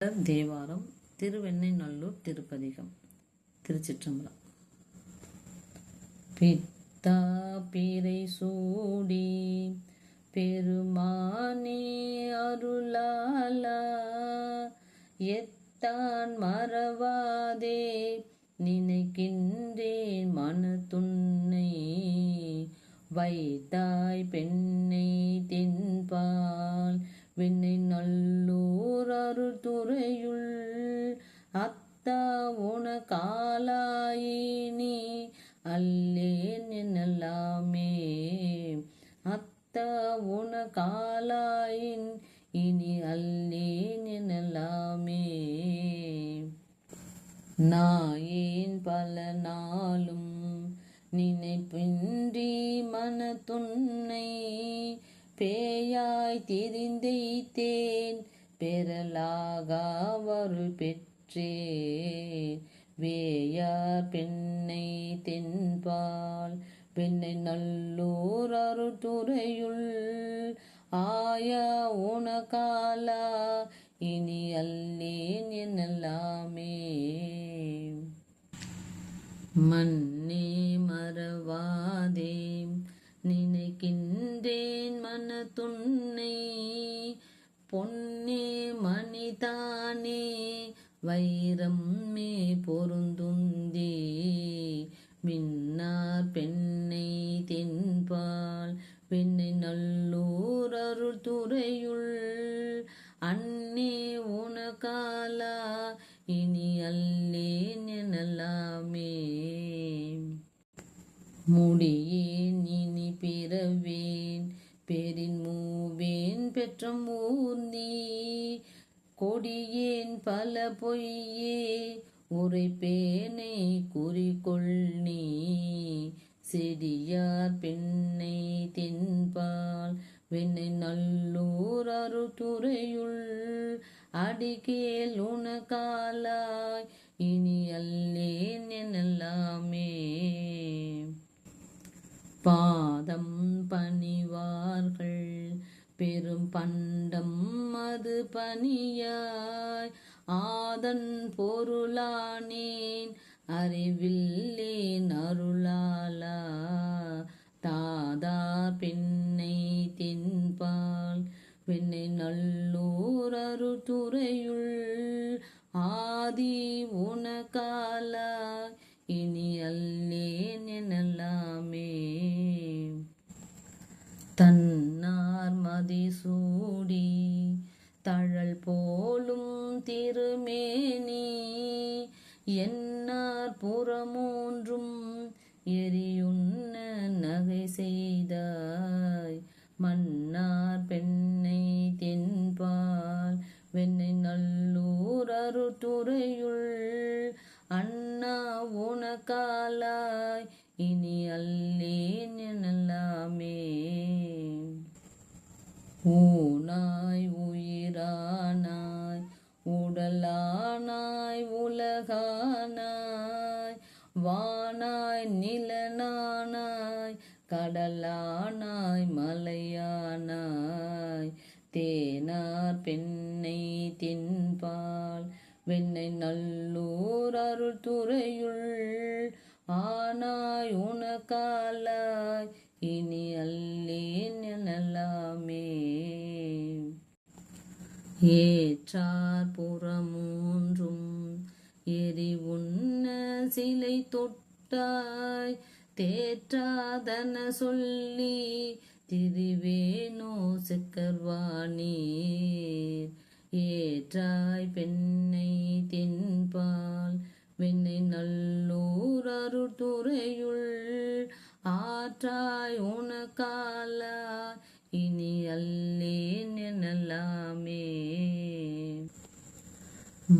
தேவாரம் திருவெண்ணெய்நல்லூர் திருப்பதிகம் திருச்சிற்றம்பலம். பித்தா பிறை சூடி பெருமானே அருளாலா எத்தான் மறவாதே நினைக்கின்றேன் மனத்துன்னை வைத்தாய் பெண்ணை தென்பால் நல்ல நல்லூர் துறையுள் அத்தா உன காலாயினி அல்லேன் என்னல்லாமே. அத்தா உன காலாயின் இனி அல்லேன் என்னல்லாமே. நாயேன் பல நாளும் நினைப்பின்றி மன துன்னை பேயாய் திரிந்தைத்தேன் பெறலாகாவருள் பெற்றே வேயார் பெண்ணை தென்பால் பெண்ணை நல்லூர் அருத்துறையுள் ஆயா உனகாலா இனி அல்லேன் என்னல்லாமே. மண்ணே மறவாதே நினைக்கின்றேன் மன துண்ணை பொன்னே மணிதானே வைரம் மே பொருந்துந்தே. மின்னார் பெண்ணை தென்பால் பெண்ணை நல்லூர் அருள் துறையுள் அன்னே உனகாலா இனி அல்லேன் எனலாமே. முடியே இனி பிறவே மூவேன் ஊர் நீ கொடியேன் பல பொய்யே. உரைப்பேனை குறிக்கொள் நீ செடியார் பெண்ணை தென்பால் வெண்ணை நல்லூர் அருத்துறையுள் அடிக்கேல் உனக்காலாய் இனி அல்லேன் எனலாமே பாதம் பணிவார்கள் பெரும் பண்டம் அது பணியாய். ஆதன் பொருளானேன் அறிவில்லேன் அருளாலா தாதா பெண்ணை தென்பால் பெண்ணை நல்லூர் அருத்துறையுள் ஆதி உனக்காலா இனி தன்னார் மதிசூடி தழல் போலும் திருமேனி என்னார் புறமூன்றும் எரியுண்ண நகை செய்தாய். மன்னார் பெண்ணை தென்பால் வெண்ணை நல்லூர் அருத்துறையுள் அண்ணா உனக்காலாய். இனி அல்லே ஊனாய் உயிரானாய் உடலானாய் உலகானாய் வானாய் நிலனானாய் கடலானாய் மலையானாய். தேனார் பெண்ணை தின்பால் வெண்ணை நல்லூர் அருள் துறையுள் ஆனாய் உனக்காலாய் இனி அல்லேன் எனலாமே ஏற்றார் புறமூன்றும் எரி உண்ண சிலை தொட்டாய். தேற்றாதன சொல்லி திரிவேனோ செக்கர்வானீர். ஏற்றாய் பெண்ணை தென்பால் வெண்ணை நல்லூர் அருத்துறையுள் ஆற்றாய் இனி அல்லேன் எனலாமே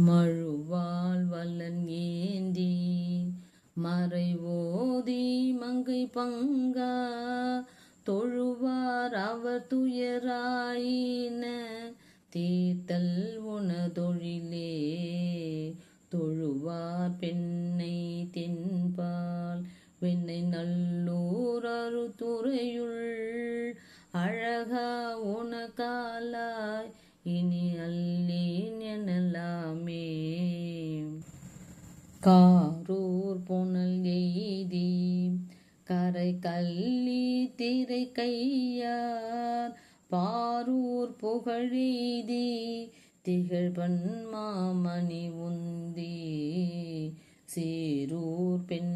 மழுவால் வல்லன் ஏந்தி மறைவோதி மங்கை பங்கா தொழுவார் அவர் துயராயின தீர்த்தல் உனதொழிலே இனி அல்லேன் எனலாமே. காரூர் புனல் எய்தி கரை கல்லி திரை கையார் பாரூர் புகழெய்தி திகழ்பன்மாமணி உந்தி. சீரூர் பெண்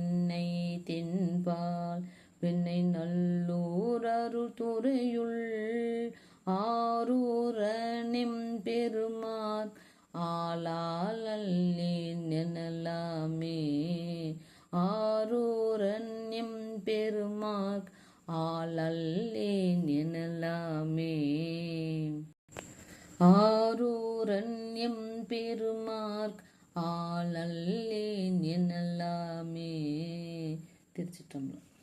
ஆளாலல்லேன் எனலாமே ஆரூரன்யம் பெருமாக் ஆளல்லேன் எனலாமே ஆரூரன்யம் பெருமார்க் ஆளல்லேன் எனலாமே திருச்சிட்டம்பலம்